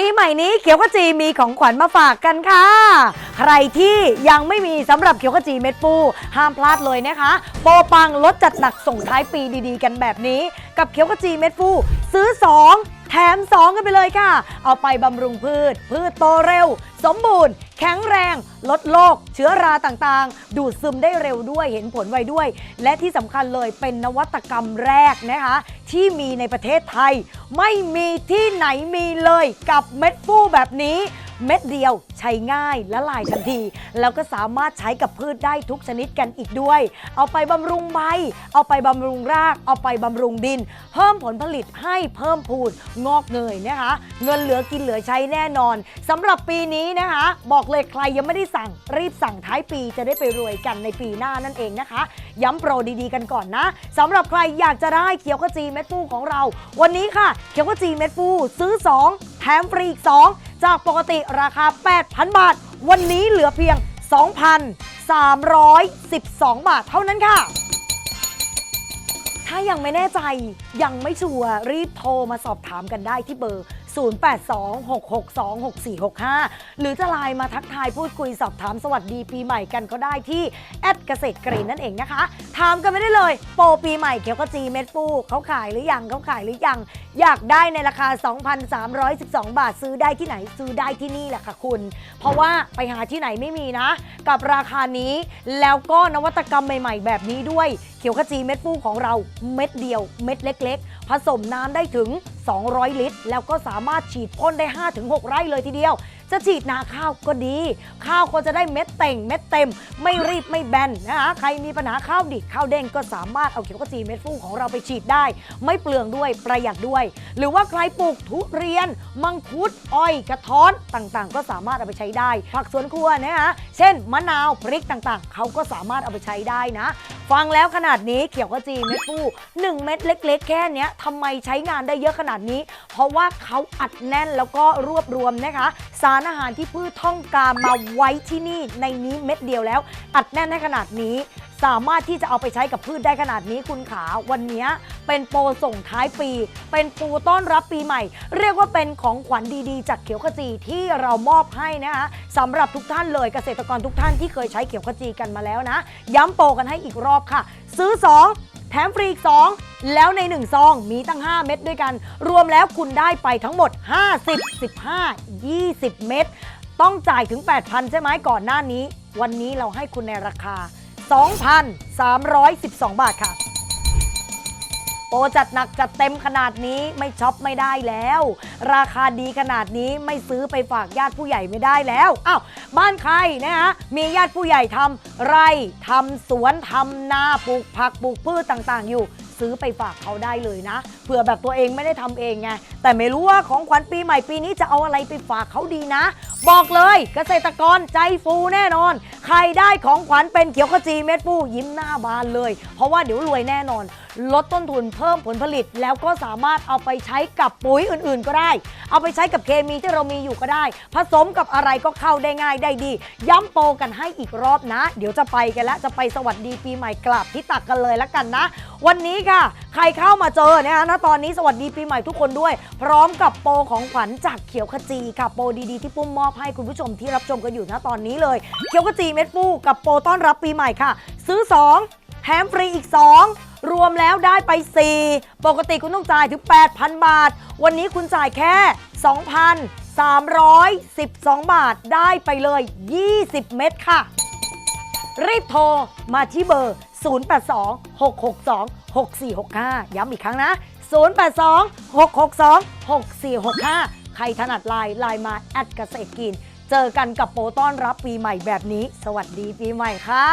ปีใหม่นี้เขียวขจีมีของขวัญมาฝากกันค่ะ ใครที่ยังไม่มีสำหรับเขียวขจีเม็ดฟูห้ามพลาดเลยนะคะ โปรปังลดจัดหนักส่งท้ายปีดีๆ กันแบบนี้ กับเขียวขจีเม็ดฟูซื้อ 2 แถม 2 กันไปเลยค่ะ เอาไปบำรุงพืช พืชโตเร็ว สมบูรณ์ แข็งแรง ลดโรคเชื้อราต่างๆ ดูดซึมได้เร็วด้วยเห็นผลไวด้วย และที่สำคัญเลยเป็นนวัตกรรมแรกนะคะ ที่มีในประเทศไทย ไม่มีที่ไหนมีเลยกับเม็ดฟูแบบนี้ เม็ดเดียว ใช้ง่ายละลายทันที แล้วก็สามารถใช้กับพืชได้ทุกชนิดกันอีกด้วย เอาไปบำรุงใบ เอาไปบำรุงราก เอาไปบำรุงดิน เพิ่มผลผลิตให้เพิ่มพูนงอกเงยนะคะ เงินเหลือกินเหลือใช้แน่นอนสำหรับปีนี้นะคะ บอกเลยใครยังไม่ได้สั่งรีบสั่งท้ายปีจะได้ไปรวยกันในปีหน้านั่นเองนะคะ ย้ำโปรดีๆกันก่อนนะสำหรับใครอยากจะได้เขียวขจีเม็ดฟูของเรา วันนี้ค่ะ เขียวขจีเม็ดฟูซื้อ 2 แถมฟรีอีก 2 จากปกติราคา8,000 บาท วันนี้เหลือเพียง 2,312 บาทเท่านั้นค่ะ ถ้ายังไม่แน่ใจยังไม่ชัวร์รีบโทรมาสอบถามกันได้ที่เบอร์ 0826626465 หรือจะไลน์มาทักทายพูดคุยสอบถามสวัสดีปีใหม่กันก็ได้ที่แอดเกษตรกรีนนั่นเองนะคะ ถามกันไม่ได้เลย โปรปีใหม่เขียวกจีเม็ดฟูเขาขายหรือยังเขาขายหรือยัง อยากได้ในราคา 2,312 บาทซื้อได้ที่ไหนซื้อได้ที่นี่แหละค่ะคุณ เพราะว่าไปหาที่ไหนไม่มีนะ กับราคานี้แล้วก็นวัตกรรมใหม่ ๆ แบบนี้ด้วย เขียวขจีเม็ดฟูของเราเม็ดเดียวเม็ดเล็กๆ ผสมน้ำได้ถึง 200 ลิตร แล้วก็สามารถฉีดพ่นได้ 5-6 ไร่เลยทีเดียว จะฉีดนาข้าวก็ดี ข้าวก็จะได้เม็ดเต่ง เม็ดเต็ม ไม่รีบไม่แบนนะคะใครมีปัญหาข้าวดิข้าวเด้งก็สามารถเอาเขียวขจีเม็ดฟูของเราไปฉีดได้ ไม่เปลืองด้วยประหยัดด้วย หรือว่าใครปลูกทุเรียน มังคุดอ้อยกระท้อนต่างๆ ก็สามารถเอาไปใช้ได้ ผักสวนครัวนะคะเช่น มะนาวพริกต่างๆ เขาก็สามารถเอาไปใช้ได้นะ ฟังแล้วขนาดนี้เขียวขจีเม็ดฟู1เม็ดเล็ก ๆ แค่เนี้ยทำไมใช้งานได้เยอะขนาดนี้ เพราะว่าเขาอัดแน่นแล้วก็รวบรวมนะคะ สารอาหารที่พืชท่องการมาไว้ที่นี่ในนี้เม็ดเดียวแล้ว อัดแน่นได้ขนาดนี้ สามารถที่จะเอาไปใช้กับพืชได้ขนาดนี้คุณขาวันนี้เป็นโปรส่งท้ายปี เป็นปรต้อนรับปีใหม่ เรียกว่าเป็นของขวัญดีๆ จากเขียวขจีที่เรามอบให้นะคะสำหรับทุกท่านเลยเกษตรกรทุกท่านที่เคยใช้เขียวขจีกันมาแล้วนะ ย้ำโปรกันให้อีกรอบค่ะ ซื้อ 2 แถมฟรีอีก 2 แล้วใน 1 ซองมีตั้ง 5 เม็ดด้วยกัน รวมแล้วคุณได้ไปทั้งหมด 50 15 20 เม็ดต้องจ่ายถึง 8,000 ใช่ไหมก่อนหน้านี้ วันนี้เราให้คุณในราคา 2,312 บาทค่ะ โปรจัดหนักจัดเต็มขนาดนี้ไม่ช็อปไม่ได้แล้ว ราคาดีขนาดนี้ไม่ซื้อไปฝากญาติผู้ใหญ่ไม่ได้แล้วอ้าวบ้านใครนะฮะมีญาติผู้ใหญ่ทำไร่ทำสวนทำนาปลูกผักปลูกพืชต่างๆ อยู่ซื้อไปฝากเขาได้เลยนะเผื่อแบบตัวเองไม่ได้ทำเองไงแต่ไม่รู้ว่าของขวัญปีใหม่ปีนี้จะเอาอะไรไปฝากเขาดีนะ บอกเลยเกษตรกรใจฟูแน่นอน ใครได้ของขวัญเป็นเขียวขจีเม็ดฟูยิ้มหน้าบานเลย เพราะว่าเดี๋ยวรวยแน่นอน ลดต้นทุนเพิ่มผลผลิต แล้วก็สามารถเอาไปใช้กับปุ๋ยอื่นๆ ก็ได้ เอาไปใช้กับเคมีที่เรามีอยู่ก็ได้ ผสมกับอะไรก็เข้าได้ง่ายได้ดี ย้ำโปรกันให้อีกรอบนะ เดี๋ยวจะไปกันแล้วจะไปสวัสดีปีใหม่กลับที่ตักกันเลยละกันนะ วันนี้ค่ะ ใครเข้ามาเจอนะคะณตอนนี้สวัสดีปีใหม่ทุกคนด้วย พร้อมกับโปรของขวัญจากเขียวขจีค่ะโปรดีๆที่ปุ้มมอบให้คุณผู้ชมที่รับชมกันอยู่ณตอนนี้เลยเขียวขจีเม็ดฟูกับโปรต้อนรับปีใหม่ค่ะ ซื้อ 2แถมฟรีอีก 2 รวมแล้วได้ไป 4 ปกติคุณต้องจ่ายถึง 8,000 บาท วันนี้คุณจ่ายแค่ 2,312 บาทได้ไปเลย 20 เม็ดค่ะ รีบโทรมาที่เบอร์ 082-662-6465 ย้ำอีกครั้งนะ 082-662-6465 ใครถนัดไลน์ไลน์มาแอดเกษตรกิน เจอกันกับโปรต้อนรับปีใหม่แบบนี้ สวัสดีปีใหม่ค่ะ